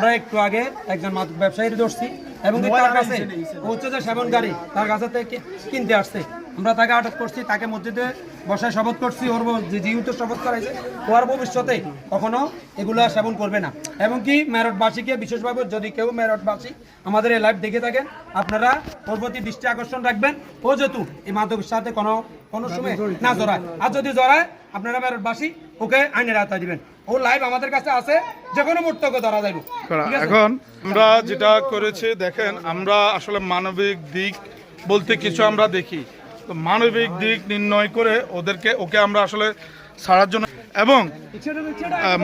আমরা একটু আগে একজন মাদক ব্যবসায়ী ধরছি এবং তার কাছে হচ্ছে যে সেবনকারী তার কাছে থেকে কিনতে আসছে। আমরা তাকে আটক করছি তাকে মসজিদে বসায় শপথ করছি ওর যেহেতু শপথ করাইছে ও আর ভবিষ্যতে কখনো এগুলা সেবন করবে না। এবং কি মেরটবাসীকে বিশেষভাবে যদি কেউ মেরটবাসী আমাদের এই লাইভ দেখে থাকেন আপনারা ওর প্রতি দৃষ্টি আকর্ষণ রাখবেন। ও যেহেতু এই মাদকের সাথে কোনো কোনো সময় না জড়ায়। আর যদি জড়ায় আপনারা মেরটবাসী ওকে আইনের আওতায় দিবেন। ও লাইভ আমাদের কাছে আছে যে কোনো মুহূর্তে ধরা যাবে করা। ঠিক আছে? এখন আমরা যেটা করেছি দেখেন আমরা আসলে মানবিক দিক বলতে কিছু আমরা দেখি তো মানবিক দিক নির্ণয় করে ওদেরকে ওকে আমরা আসলে ছাড়ার জন্য এবং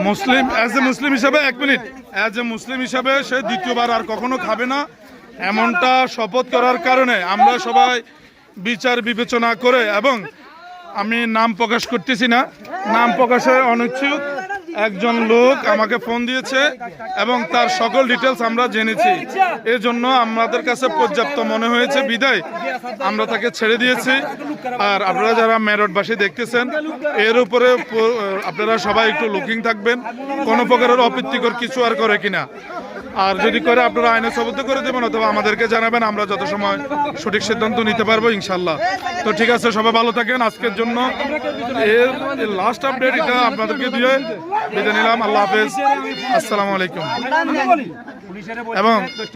মুসলিম অ্যাজ এ মুসলিম হিসাবে এক মিনিট অ্যাজ এ মুসলিম হিসাবে সে দ্বিতীয়বার আর কখনো খাবে না এমনটা শপথ করার কারণে আমরা সবাই বিচার বিবেচনা করে এবং আমি নাম প্রকাশ করতেছি না নাম প্রকাশে অনিচ্ছুক একজন লোক আমাকে ফোন দিয়েছে এবং তার সকল ডিটেলস আমরা জেনেছি। এর জন্য আমাদের কাছে পর্যাপ্ত মনে হয়েছে, বিদায়। আমরা তাকে ছেড়ে দিয়েছি। আর আপনারা যারা মেরটবাসী দেখতেছেন, এর উপরে আপনারা সবাই একটু লুকিং থাকবেন। কোনো প্রকারের অপ্রীতিকর কিছু আর করে কিনা। আর যদি করে আপনারা আইনে সবদ্ধ করে দেবেন অথবা আমাদেরকে জানাবেন, আমরা যত সময় সঠিক সিদ্ধান্ত নিতে পারব, ইনশাল্লাহ। তো ঠিক আছে, সবাই ভালো থাকেন। আজকের জন্য এর লাস্ট আপডেট এটা আপনাদেরকে দিয়ে বিদায় নিলাম। আল্লাহ হাফেজ। আসসালামু আলাইকুম। এবং